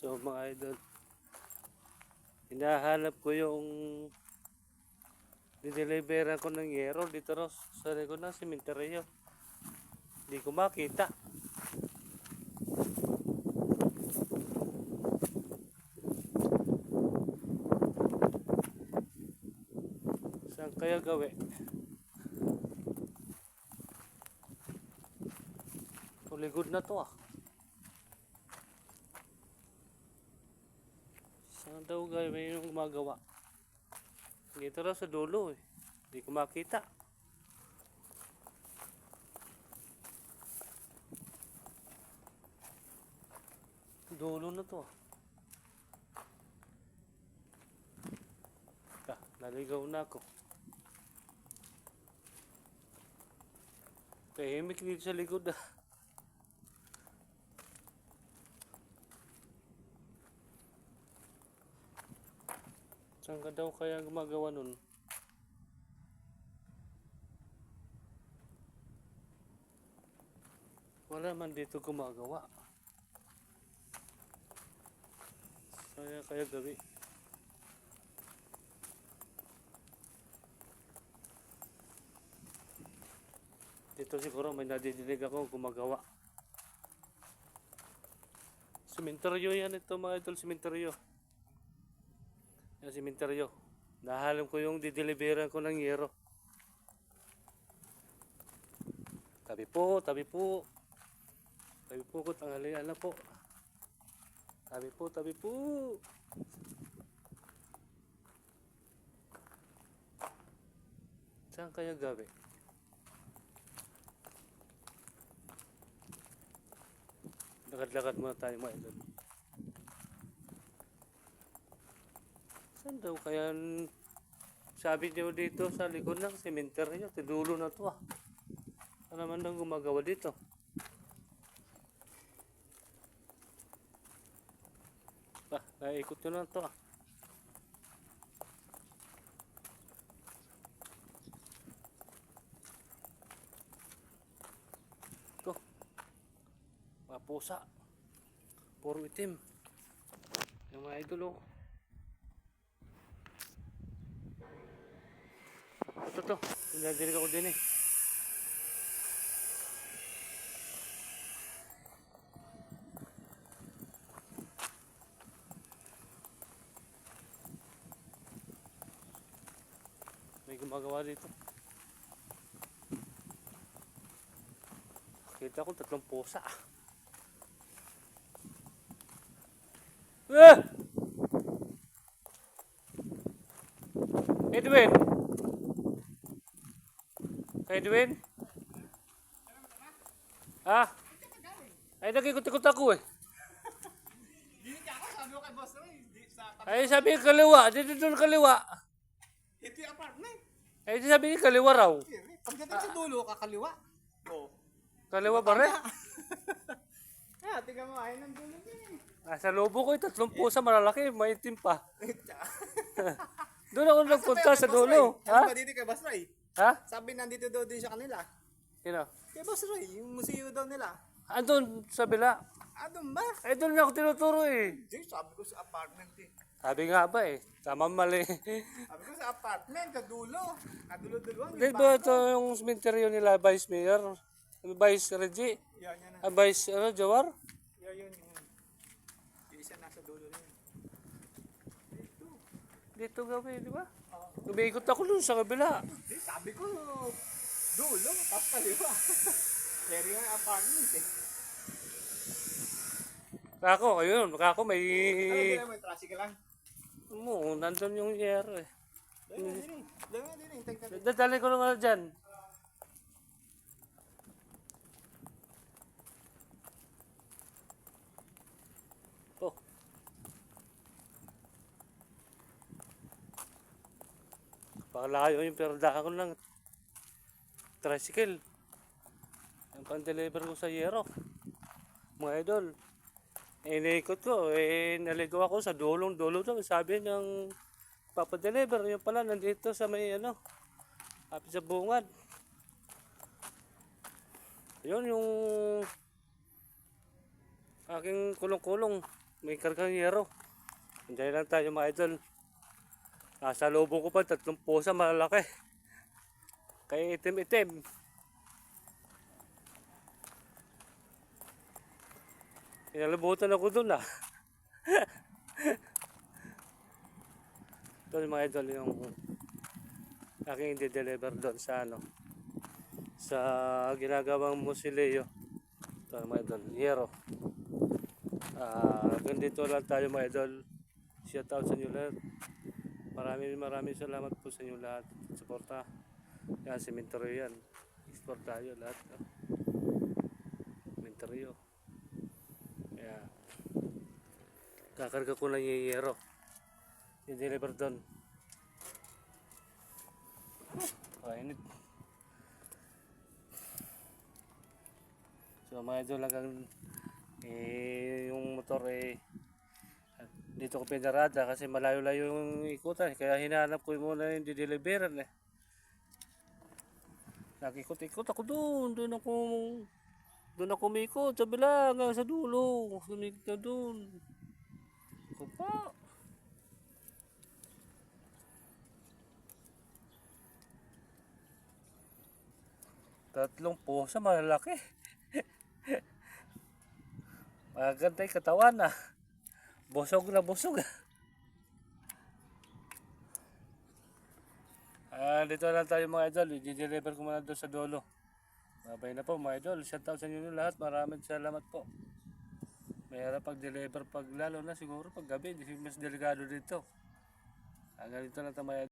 So mga idol, hinahanap ko yung dineliveran ko ng yero dito ro sa ko ng sementeryo. Hindi ko makita. Saan kaya gawi? Puligod na to ah. Saan daw gawin yung gumagawa? Dito raw sa dulo eh. Hindi ko makita. Dulo na to ah. Ah, naligaw na ako. Tahimik dito sa likod ah. Saan ka daw kaya gumagawa nun? Wala man dito gumagawa. Kaya kaya gabi. Dito siguro may nadidinig ako gumagawa. Sementeryo yan ito mga idol, sementeryo. Yung sementeryo. Nahalam ko yung dideliveran ko ng yero. Tabi po, tabi po. Tabi po ko, tanghalian na po. Tabi po, tabi po. Saan kaya gabi? Lakad-lakad muna tayo mga idol. Daw kaya sabi niyo dito sa likod ng sementeryo, tidulo na to ah. Ano naman daw gumagawa dito? Ah, naikot nyo na to ah. Ito. Mga pusa. Puro itim. Yung mga idol oh. To. Pinadinig ako din eh. May gumagawa dito. Kita ko tatlong pusa. Ah! Edwin! Edwin? Ha? Ay, nagkikot-ikot ako eh. Sa. Ay, sabi ko kaliwa. Dito doon kaliwa. Ito yung apartment. Ay, sabi ko kaliwa raw. Pagdating sa dulo, kakaliwa. Oo. Kaliwa ba rin? Ah, tingnan mo, ayun ang dulo din. Nasa lobo ko, eh, tatlong pusa malalaki, maitim pa. Doon ako nagpunta sa dulo. Ha? Ha? ba dito kay Boss Ray? Ha? Sabi nandito daw din sa kanila. Sino? Kay Boss Ray, yung museo daw nila. Andun sa bila. Ah, doon ba? Eh, doon na ako tinuturo eh. Di, sabi ko sa apartment eh. Sabi nga ba eh. Tama mali. Sabi ko sa apartment, kadulo. Kadulo-dulo. Di ba ito yung cemetery nila, Vice Mayor? Vice Reggie? Yan, yan. Ah, Vice, ano, Jawar? Yan, yun. Yung, yung isa nasa dulo na yun. Dito. Dito gabi, di ba? Umiikot ako dun sa kabila. Di, sabi ko, dulo, tapos kaliwa. Pero yung apartment eh. Kako, ayun, kako may... Ano mo, traffic lang? Mo, nandun yung yero eh. Dali, dali. Dali, dali. Tingnan dali. Dadali ko lang ano Pakalayo yung perdahan ko lang. Tricycle. Ang pan-deliver ko sa Yero. Mga idol. Naikot ko. Eh, naligaw ako sa dulong-dulo daw. Sabi ng papadeliver. Yung pala, nandito sa may ano. Happy sa bungad. Yun yung aking kulong-kulong. may kargang yero. Andiyan lang tayo mga idol. Nasa loob ko pa, tatlong pusa malalaki. Kaya itim-itim. Inalabutan ako dun ah. Yung mga idol yung aking i-deliver doon sa ano sa ginagawang musileo. Ito mga idol, Hero. Ah, ganito lang tayo mga idol. Shout out sa inyo lahat. Maraming maraming salamat po sa inyo lahat. Suporta. Yan, cementerio yan. Export tayo lahat. ah. Cementerio. Kaya, kakarga ko lang yung yero. I-deliver doon. Kainit. So mga idol hanggang eh, yung motor eh dito ko pinarada kasi malayo-layo yung ikutan kaya hinahanap ko muna yung dideliveran eh. Nakikot-ikot ako doon, doon ako doon ako umikot sa bila hanggang sa dulo. Sumikot na doon. Ako pa. Tatlong pusa malalaki. Maganda yung katawan ah. Busog na busog ah. Ah, dito lang tayo mga idol. I-deliver ko muna doon sa dulo. Babay na po mga idol. Shout out sa inyo lahat. Maraming salamat po. Mayroon pag-deliver pag lalo na siguro pag gabi. Mas delikado dito. Hanggang dito lang tayo mga idol.